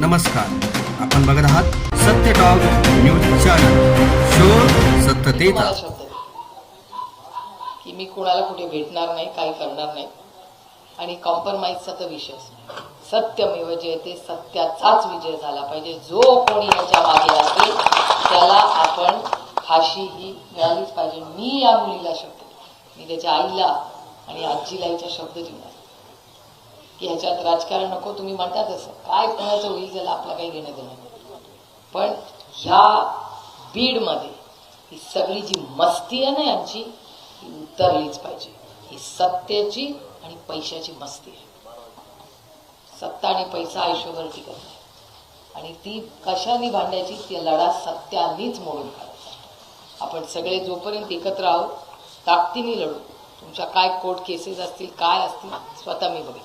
नमस्कार. आपण बघत आहात सत्य टॉक न्यूज चॅनल शोध सत्यतेचा. शब्द की मी कोणाला कुठे भेटणार नाही काही करणार नाही. आणि कॉम्प्रोमाइजचा तर विषयच नाही. सत्यमेव जयते सत्याचाच विजय झाला पाहिजे. जो कोणी याच्या मागे असेल त्याला आपण फाशी ही मिळालीच पाहिजे. मी या मुलीला शब्द मी त्याच्या आईला आणि आजीला याच्या शब्द जिंकणार की ह्याच्यात राजकारण नको तुम्ही म्हणता तसं. काय कोणाचं होईल त्याला आपलं काही घेणं देणं नाही. पण ह्या बीडमध्ये ही सगळी जी मस्ती आहे ना यांची ही उतरलीच पाहिजे. ही सत्तेची आणि पैशाची मस्ती आहे. सत्ता आणि पैसा आयुष्यभर टिकत नाही आणि ती कशाने भांडायची ती लढा सत्यानीच मोडून काढायचा आपण सगळे जोपर्यंत एकत्र आहोत ताकदीने लढू. तुमच्या काय कोर्ट केसेस असतील काय असतील स्वतः मी बघेन.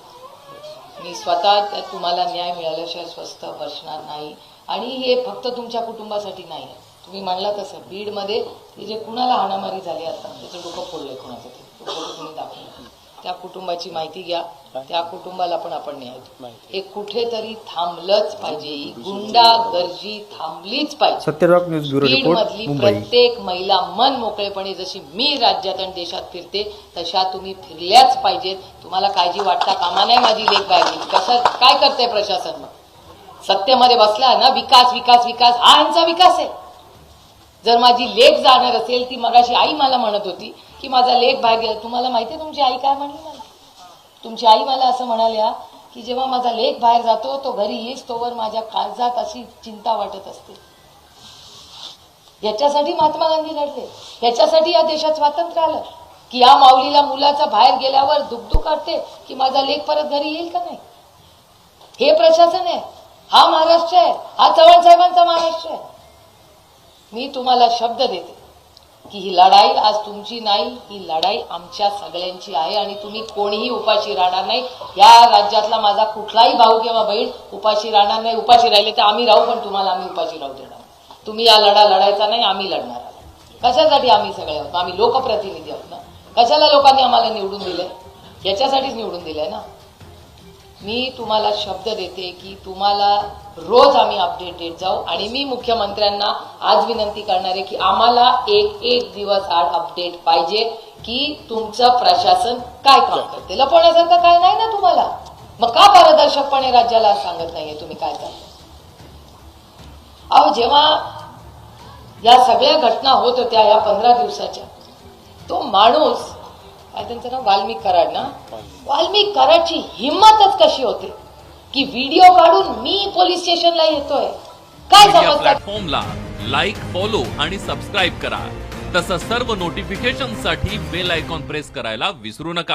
मी स्वतः त्यात तुम्हाला न्याय मिळाल्याशिवाय स्वस्थ बसणार नाही. आणि हे फक्त तुमच्या कुटुंबासाठी नाही. आहे तुम्ही म्हणला तसं बीडमध्ये ते जे कुणाला हाणामारी झाली आता त्याचं डोकं फोडलंय कुणाचं ते तुम्ही दाखवलं त्या कुटुंबाची माहिती घ्या. त्या कुटुंबाला पण आपण न्याय. हे कुठेतरी थांबलंच पाहिजे. ही गुंडा गर्जी थांबलीच पाहिजे. सत्यरॉक न्यूज ब्युरो बीड रिपोर्ट मधली प्रत्येक महिला मन मोकळेपणे जशी मी राज्यात आणि देशात फिरते तशा तुम्ही फिरल्याच पाहिजेत. तुम्हाला काळजी वाटता कामा नाही माझी लेख बाहेर कसं काय करते प्रशासन मग? सत्तेमध्ये बसला ना विकास विकास विकास. हा यांचा विकास आहे. जर माझी लेख जाणार असेल ती मगाशी आई मला म्हणत होती की माझा लेख बाहेर गेला. तुम्हाला माहिती आहे तुमची आई काय म्हणली मला? तुमची आई मला असं म्हणाल्या की जेव्हा माझा लेख बाहेर जातो तो घरी येईस तोवर माझ्या काळजात अशी चिंता वाटत असते. याच्यासाठी महात्मा गांधी लढले. याच्यासाठी या देशात स्वातंत्र्य आलं. की या माऊलीला मुलाचा बाहेर गेल्यावर दुखदुख वाटते की माझा लेख परत घरी येईल का नाही? हे प्रशासन आहे. हा महाराष्ट्र आहे. हा चव्हाण साहेबांचा महाराष्ट्र आहे. मी तुम्हाला शब्द देते. की ही लढाई आज तुमची नाही ही लढाई आमच्या सगळ्यांची आहे आणि तुम्ही कोणीही उपाशी राहणार नाही. या राज्यातला माझा कुठलाही भाऊ किंवा बहीण उपाशी राहणार नाही उपाशी राहिले तर आम्ही राहू पण तुम्हाला आम्ही उपाशी राहू देणार तुम्ही या लढा लढायचा नाही आम्ही लढणार कशासाठी आम्ही सगळे आहोत? आम्ही लोकप्रतिनिधी आहोत ना? कशाला लोकांनी आम्हाला निवडून दिले याच्यासाठीच निवडून दिलंय ना? मी तुम्हाला शब्द देते की तुम्हाला रोज आम्ही अपडेट देत जाऊ आणि मी मुख्यमंत्र्यांना आज विनंती करणार आहे की आम्हाला एक एक दिवस आड अपडेट पाहिजे की तुमचं प्रशासन काय काम करते. लपवण्यासारखं काय नाही ना तुम्हाला? मग का पारदर्शकपणे राज्याला सांगत नाहीये तुम्ही काय करता? अहो जेव्हा या सगळ्या घटना होत होत्या या पंधरा दिवसाच्या तो माणूस त्यांचं नाव वाल्मिक कराड ना? वाल्मिक कराडची हिंमतच कशी होते? की व्हिडिओ काढून मी पोलीस स्टेशनला येतोय. काय प्लॅटफॉर्मला लाईक फॉलो आणि सबस्क्राईब करा. तसंच सर्व नोटिफिकेशनसाठी बेल आयकॉन प्रेस करायला विसरू नका.